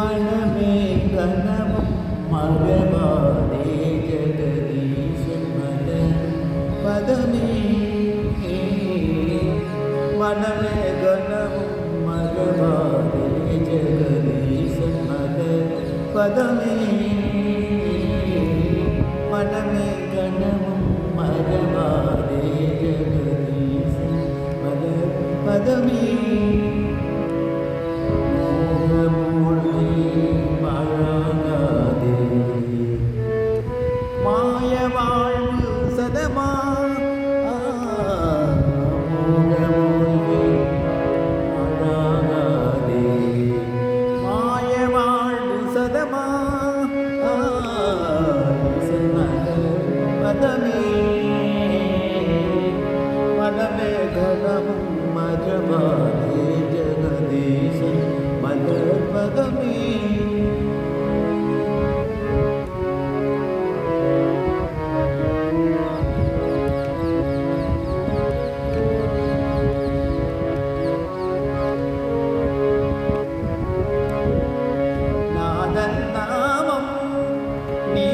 Maname ගනම මගවානේ ජගදීශමද පදමේ Maname ගනම මගවානේ ජගදීශමද පදමේ them I will set them on.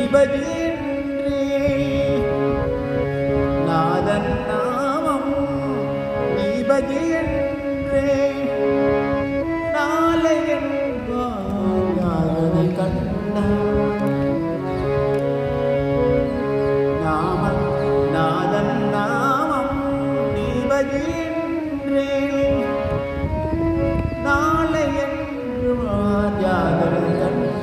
இன்பதின்றி நாதன் நாமம் இன்பதின்றே நாளையன் கண்ண நாமன் நாதன் நாமம் இன்பதின்றேன் நாளையன் ஜாகரன் கண்ண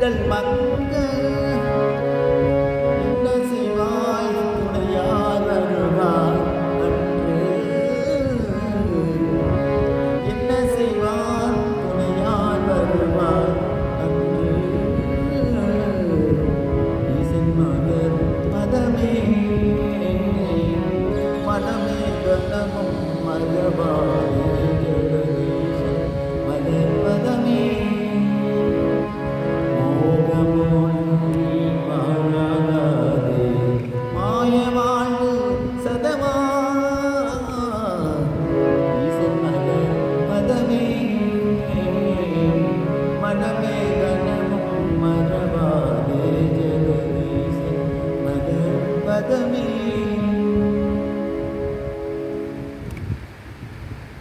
دل مقدر The me.